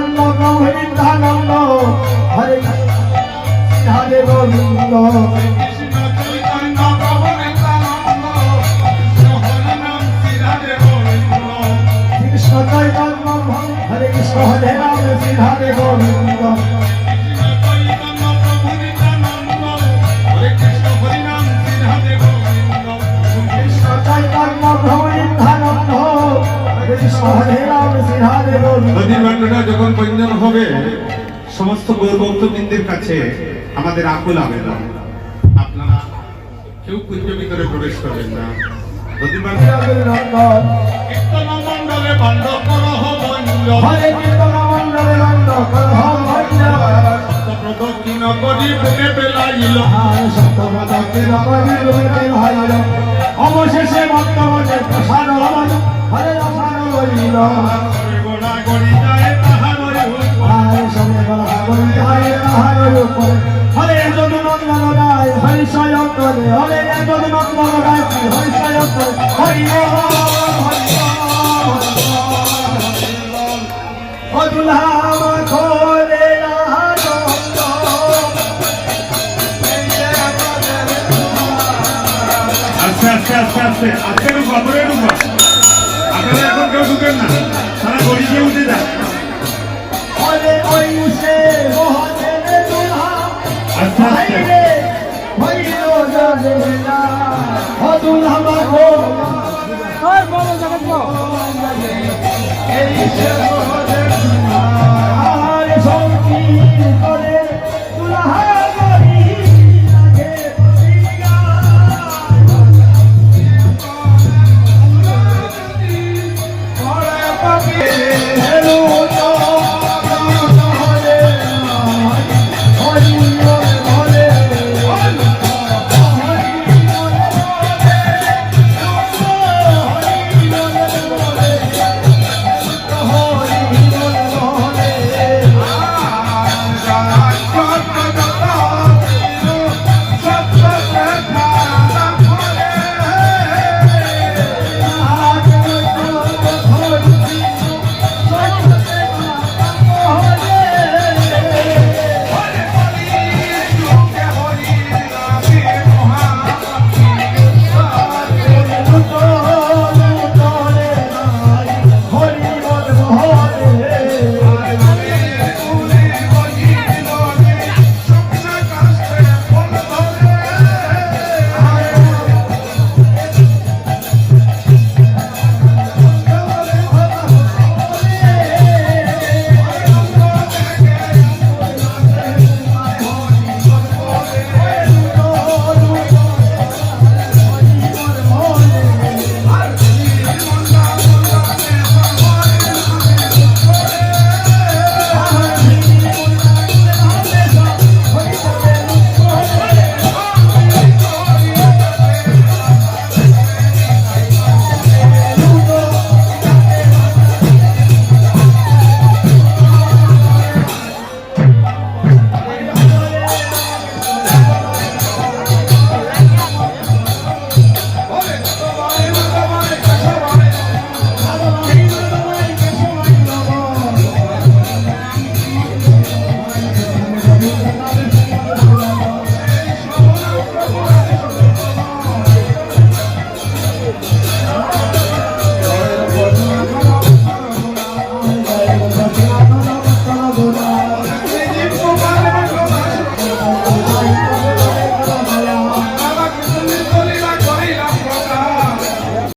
চৈতন্য প্রভু নিত্যানন্দ হরে গোবিন্দ কৃষ্ণ চৈতন্য হরে কৃষ্ণ হরে রাম শ্রী রাধে গোবিন্দ কৃষ্ণ চৈতন্য প্রভু নিত্যানন্দ হরে কৃষ্ণ হরে নদীর বান্ডটা যখন বন্ধন হবে সমস্ত গৌরভক্তবৃন্দের কাছে আমাদের আকুল আবেদন। আপনারা কেউ কুঞ্জ ভিতরে প্রবেশ করবেন না। নদীর বান্ড নন্দন করহ ভঞ্জ প্রদক্ষিণ করি পেলাইল। আর সত্যবত কৃপি হরে যদু নন্দন রায় হরি স্বয়ং করে হরে যদু নন্দন রায় হরি স্বয়ং করে হরি আনন্দ আস্তে আস্তে আস্তে আস্তে। আস্তে ঢুকো পরে ঢুকো আপনারা এখন কেউ ঢুকেন না। সারা গড়ি দিয়ে উঠে যান ওরে ওই